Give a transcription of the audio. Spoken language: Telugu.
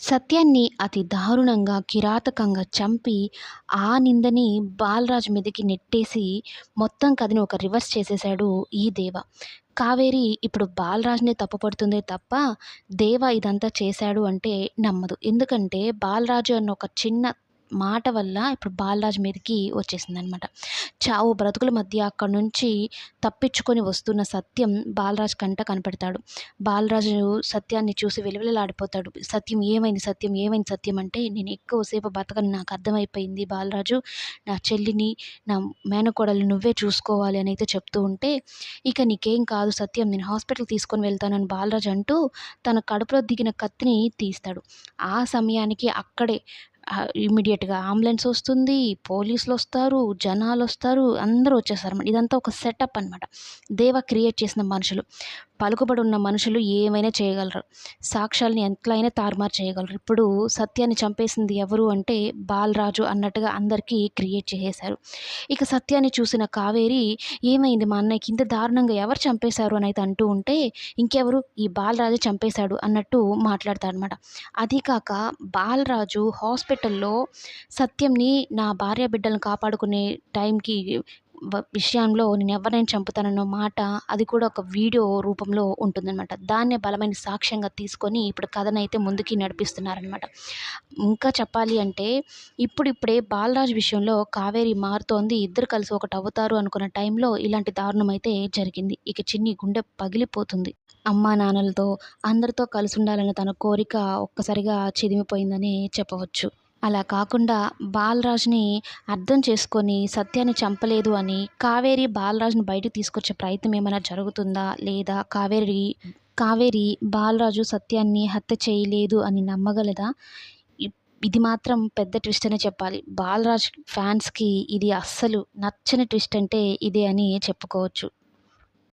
సత్యాన్ని అతి దారుణంగా కిరాతకంగా చంపి ఆ నిందని బాలరాజు మీదకి నెట్టేసి మొత్తం కథని ఒక రివర్స్ చేసేసాడు ఈ దేవ. కావేరి ఇప్పుడు బాలరాజునే తప్పుపడుతుందే తప్ప దేవ ఇదంతా చేశాడు అంటే నమ్మదు. ఎందుకంటే బాలరాజు అన్న ఒక చిన్న మాట వల్ల ఇప్పుడు బాలరాజు మీదకి వచ్చేసింది అనమాట చావు బ్రతుకుల మధ్య అక్కడి నుంచి తప్పించుకొని వస్తున్న సత్యం బాలరాజ్ కంట కనపడతాడు. బాలరాజు సత్యాన్ని చూసి వెలువెలలాడిపోతాడు. సత్యం ఏమైంది? సత్యం ఏమైంది? సత్యం అంటే నేను ఎక్కువసేపు బతకని నాకు అర్థమైపోయింది బాలరాజు. నా చెల్లిని నా మేనకోడలు నువ్వే చూసుకోవాలి అని అయితే చెప్తూ ఉంటే ఇక నీకేం కాదు సత్యం. నేను హాస్పిటల్ తీసుకొని వెళ్తానని బాలరాజు అంటూ తన కడుపులో దిగిన కత్తిని తీస్తాడు. ఆ సమయానికి అక్కడే ఇమీడియట్గా అంబులెన్స్ వస్తుంది పోలీసులు వస్తారు జనాలు వస్తారు అందరూ వచ్చేస్తారు ఇదంతా ఒక సెటప్ అనమాట దేవ క్రియేట్ చేసిన మనుషులు. పలుకుబడి ఉన్న మనుషులు ఏమైనా చేయగలరు. సాక్ష్యాలని ఎట్లయినా తారుమారు చేయగలరు. ఇప్పుడు సత్యాన్ని చంపేసింది ఎవరు అంటే బాలరాజు అన్నట్టుగా అందరికీ క్రియేట్ చేసేశారు. ఇక సత్యాన్ని చూసిన కావేరి ఏమైంది మా అన్నయ్యకి? ఇంత దారుణంగా ఎవరు చంపేశారు? అని అయితే అంటూ ఉంటే ఇంకెవరు? ఈ బాలరాజు చంపేశాడు అన్నట్టు మాట్లాడతాడనమాట అది కాక బాలరాజు హాస్పిటల్లో సత్యంని నా భార్య బిడ్డలను కాపాడుకునే టైంకి విషయంలో నేను ఎవరినైనా చంపుతానన్న మాట అది కూడా ఒక వీడియో రూపంలో ఉంటుందన్నమాట. దాన్నే బలమైన సాక్ష్యంగా తీసుకొని ఇప్పుడు కథనైతే ముందుకి నడిపిస్తున్నారనమాట ఇంకా చెప్పాలి అంటే ఇప్పుడిప్పుడే బాలరాజు విషయంలో కావేరి మారుతోంది ఇద్దరు కలిసి ఒకటి అవుతారు అనుకున్న టైంలో ఇలాంటి దారుణం అయితే జరిగింది. ఇక చిన్ని గుండె పగిలిపోతుంది. అమ్మా నాన్నలతో అందరితో కలిసి ఉండాలన్న తన కోరిక ఒక్కసారిగా చిదిమిపోయిందని చెప్పవచ్చు. అలా కాకుండా బాలరాజ్ని అర్థం చేసుకొని సత్యాన్ని చంపలేదు అని కావేరి బాలరాజ్ని బయటకు తీసుకొచ్చే ప్రయత్నం ఏమైనా జరుగుతుందా? లేదా కావేరి కావేరి బాలరాజు సత్యాన్ని హత్య చేయలేదు అని నమ్మగలదా? ఇది మాత్రం పెద్ద ట్విస్ట్ అనే చెప్పాలి. బాలరాజ్ ఫ్యాన్స్కి ఇది అస్సలు నచ్చని ట్విస్ట్ అంటే ఇదే అని చెప్పుకోవచ్చు.